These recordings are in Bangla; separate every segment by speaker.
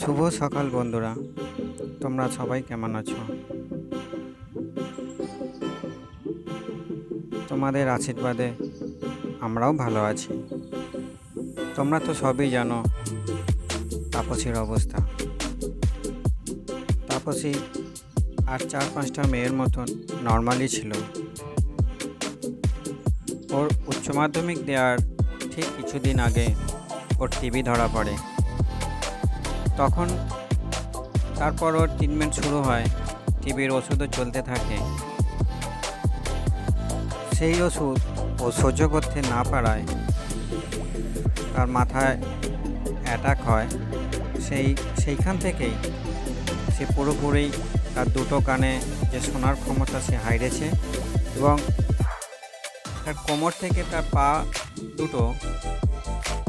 Speaker 1: শুভ সকাল বন্ধুরা। তোমরা সবাই কেমন আছো? তোমাদের আশীর্বাদে আমরাও ভালো আছি। তোমরা তো সবই জানো তাপসীর অবস্থা। তাপসী আর চার পাঁচটা মেয়ের মতন নর্মালি ছিল। ওর উচ্চ মাধ্যমিক দেওয়ার ঠিক কিছুদিন আগে ওর টিভি ধরা পড়ে। তখন তারপর ওর ট্রিটমেন্ট শুরু হয়। টিবির ওষুধও চলতে থাকে। সেই ওষুধ ও সহ্য করতে না পারায় তার মাথায় অ্যাটাক হয়। সেই, সেইখান থেকেই সে পুরোপুরি তার দুটো কানে যে শোনার ক্ষমতা সে হারিয়েছে এবং তার কোমর থেকে তার পা দুটো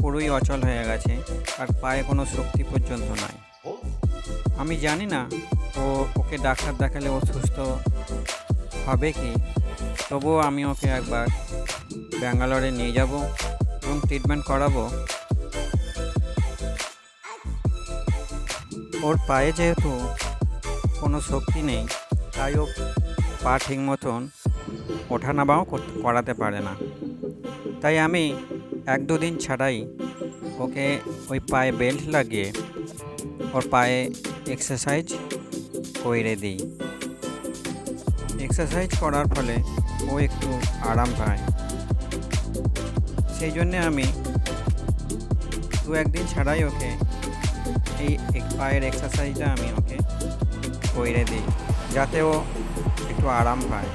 Speaker 1: পুরোই অচল হয়ে গেছে, আর পায়ে কোনো শক্তি পর্যন্ত নাই। আমি জানি না, ও ওকে ডাক্তার দেখালে ও সুস্থ হবে কি? তবুও আমি ওকে একবার ব্যাঙ্গালোরে নিয়ে যাব এবং ট্রিটমেন্ট করাবো। ওর পায়ে যেহেতু কোনো শক্তি নেই, তাই ও পা ঠিক মতন ওঠানামাও করতে- করাতে পারে না। তাই আমি এক দুদিন ছাড়াই ওকে ওই পায়ে বেল্ট লাগিয়ে ওর পায়ে এক্সারসাইজ করে দিই। এক্সারসাইজ করার ফলে ও একটু আরাম পায়। সেই জন্যে আমি দু একদিন ছাড়াই ওকে এই পায়ের এক্সারসাইজটা আমি ওকে করে দিই, যাতে ও একটু আরাম পায়।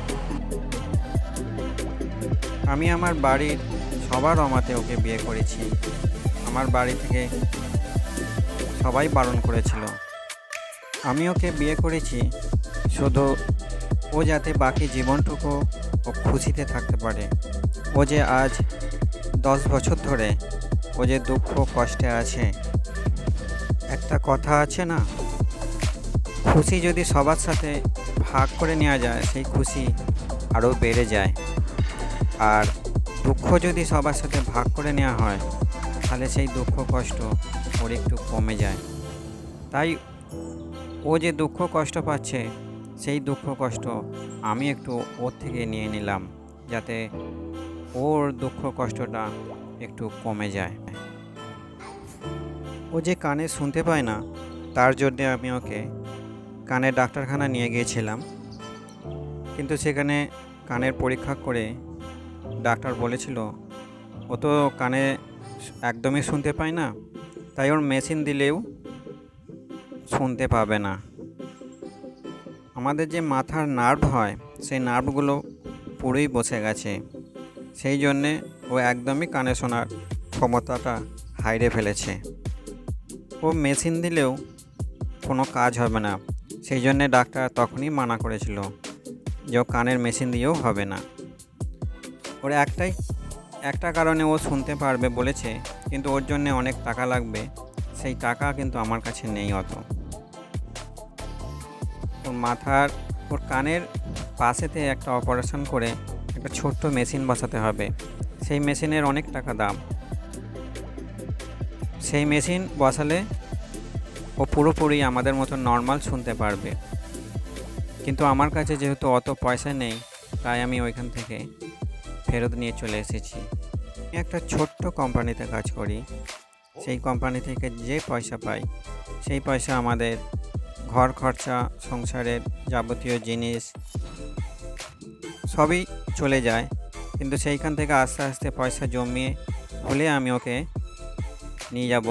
Speaker 1: আমি আমার বাড়ির সবার অমাতে ওকে বিয়ে করেছি। আমার বাড়ি থেকে সবাই বারণ করেছিল। আমি ওকে বিয়ে করেছি শুধু ও যাতে বাকি জীবনটুকু ও খুশিতে থাকতে পারে। ও যে আজ দশ বছর ধরে ও যে দুঃখ কষ্টে আছে, একটা কথা আছে না? খুশি যদি সবার সাথে ভাগ করে নেওয়া যায়, সেই খুশি আরও বেড়ে যায়। আর দুঃখ যদি সবার সাথে ভাগ করে নেওয়া হয়, তাহলে সেই দুঃখ কষ্ট ওর একটু কমে যায়। তাই ও যে দুঃখ কষ্ট পাচ্ছে, সেই দুঃখ কষ্ট আমি একটু ওর থেকে নিয়ে নিলাম, যাতে ওর দুঃখ কষ্টটা একটু কমে যায়। ও যে কানে শুনতে পায় না, তার জন্যে আমি ওকে কানের ডাক্তারখানা নিয়ে গিয়েছিলাম। কিন্তু সেখানে কানের পরীক্ষা করে ডাক্তার বলেছিল, ও তো কানে একদমই শুনতে পায় না, তাই ওর মেশিন দিলেও শুনতে পাবে না। আমাদের যে মাথার নার্ভ হয়, সেই নার্ভগুলো পুরোই বসে গেছে। সেই জন্যে ও একদমই কানে শোনার ক্ষমতাটা হাইরে ফেলেছে। ও মেশিন দিলেও কোনো কাজ হবে না, সেই জন্যে ডাক্তার তখনই মানা করেছিল যে কানের মেশিন দিয়েও হবে না। ওর একটাই, একটা কারণে ও শুনতে পারবে বলেছে, কিন্তু ওর জন্য অনেক টাকা লাগবে। সেই টাকা কিন্তু আমার কাছে নেই অত। ওর মাথার, ওর কানের পাশেতে একটা অপারেশন করে একটা ছোট্ট মেশিন বসাতে হবে। সেই মেশিনের অনেক টাকা দাম। সেই মেশিন বসালে ও পুরোপুরি আমাদের মতো নর্মাল শুনতে পারবে। কিন্তু আমার কাছে যেহেতু অত পয়সা নেই, তাই আমি ওইখান থেকে ফেরত নিয়ে চলে এসেছি। আমি একটা ছোট্ট কোম্পানিতে কাজ করি। সেই কোম্পানি থেকে যে পয়সা পাই, সেই পয়সা আমাদের ঘর খরচা, সংসারের যাবতীয় জিনিস সবই চলে যায়। কিন্তু সেইখান থেকে আস্তে আস্তে পয়সা জমিয়ে হলে আমি ওকে নিয়ে যাব।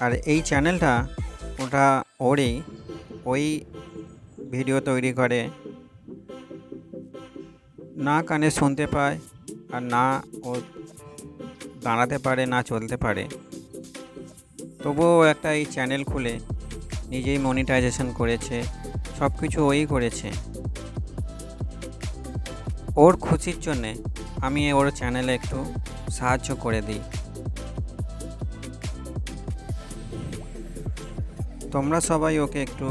Speaker 1: আর এই চ্যানেলটা ওটা ওরই, ওই ভিডিও তৈরি করে। না কানে শুনতে পায় আর না ও দাঁড়াতে পারে, না চলতে পারে। তবুও একটা এই চ্যানেল খুলে, নিজেই মনিটাইজেশন করেছে সব কিছু ওই করেছে। ওর খুশির জন্যে আমি ওর চ্যানেলে একটু সাহায্য করে দিই। তোমরা সবাই ওকে একটু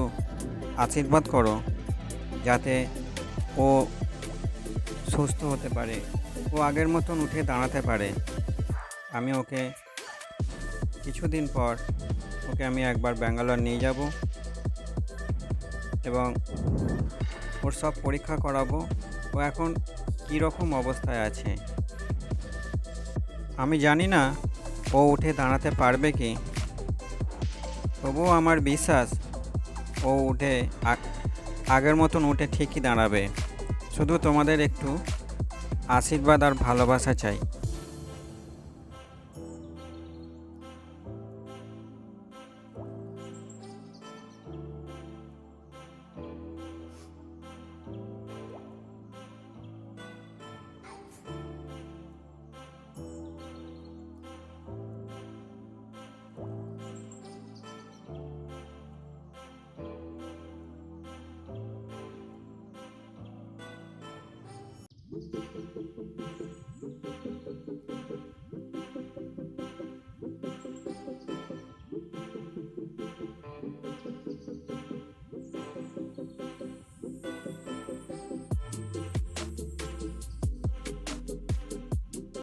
Speaker 1: আশীর্বাদ করো, যাতে ও সুস্থ হতে পারে ও আগের মতন উঠে দাঁড়াতে পারে। আমি ওকে কিছুদিন পর ওকে আমি একবার ব্যাঙ্গালোর নিয়ে যাব এবং ওর সব পরীক্ষা করাবো। ও এখন কী রকম অবস্থায় আছে? আমি জানি না ও উঠে দাঁড়াতে পারবে কি। তবুও আমার বিশ্বাস ও উঠে আগের মতন উঠে ঠিকই দাঁড়াবে। শুধু তোমাদের একটু আশীর্বাদ আর ভালোবাসা চাই। Thank you.